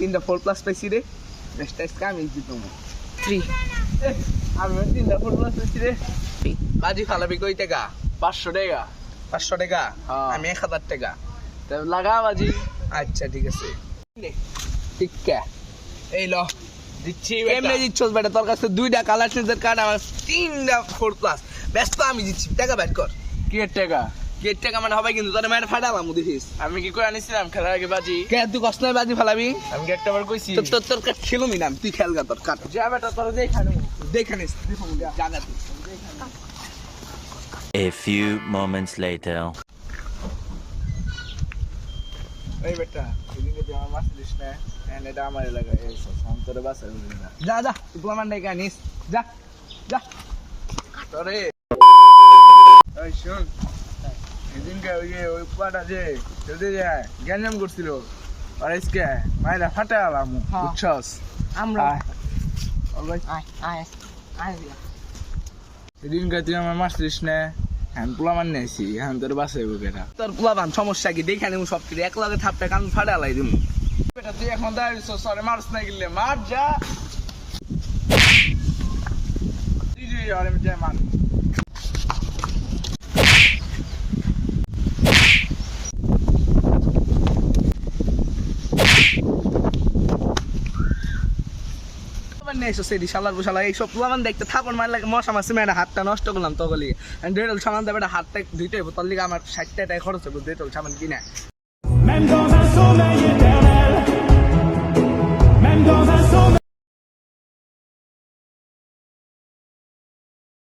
তিনটা four plus পাইছি রে। নেক্সট আজকে আমি জিতবো। থ্রি আমি তিনটা ফোর প্লাস পাইছি রে। বাজি ফালাবি কই টাকা? পাঁচশো টাকা। পাঁচশো টাকা? হ্যাঁ। আমি এক হাজার টাকা। তা লাগা বাজি আচ্ছা ঠিক আছে। ঠিক এই ল দিচ্ছি এমনি দিচ্ছস বেটা? তোর কাছে দুইটা কালার চেঞ্জের কার্ড আমার তিনটা ফোর প্লাস ব্যস্ত আমি দিচ্ছি। টাকা ব্যাট কর। কি টাকা? গেট টাকা মানে হবে কিন্তু তোর মায়ের ফাটালাম দেখিস। আমি কি করে আনিছিলাম? খেলার আগে বাজি। কে তুই কষ্ট নয় বাজি ফালাবি? আমি কি একটা বার কইছি? তোর তোর তোর কাছে ছিল মি নাম তুই খেলগা তোর কাট। যা বেটা তোর যে এখানে দেখে নিস। জায়গা তুই। A few moments later. এই বেটা এদিকে তুই আমার মাছ দিস না হ্যাঁ এটা আমার এলাকা এই সন্তরে বাসা যা যা তুই প্রমাণ ডেকে নিস। যা যা। তোরে ওই শুন এদিনকে ওই যে ওই পাটা যে চলতে যায় গ্যাঞ্জাম করছিল আর আজকে মায়েরা ফাটে আলাম। বুঝছস? আমরা এদিনকে তুই আমার মাছ না? হ্যাঁ পোলা মান নিয়েছি হ্যাঁ তোর বাসায় বুকেরা তোর পোলাবান সমস্যা কি? দেখে নিমু সব কিছু এক লগে থাপটা কান ফাটা লাই দিমু। বেটা তুই এখন দাঁড়িয়েছ সরে মারস না গেলে মার যা। আর মার। আবার নিয়ে দেখতে থাপড় মারলে মশা মাসি মেয়েটা হাতটা নষ্ট করলাম তগলি। ডেটল সামান দেবে হাতটা ধুইতে তোর লিগে আমার ষাট টাকা খরচ হবে ডেটল সামান কিনে।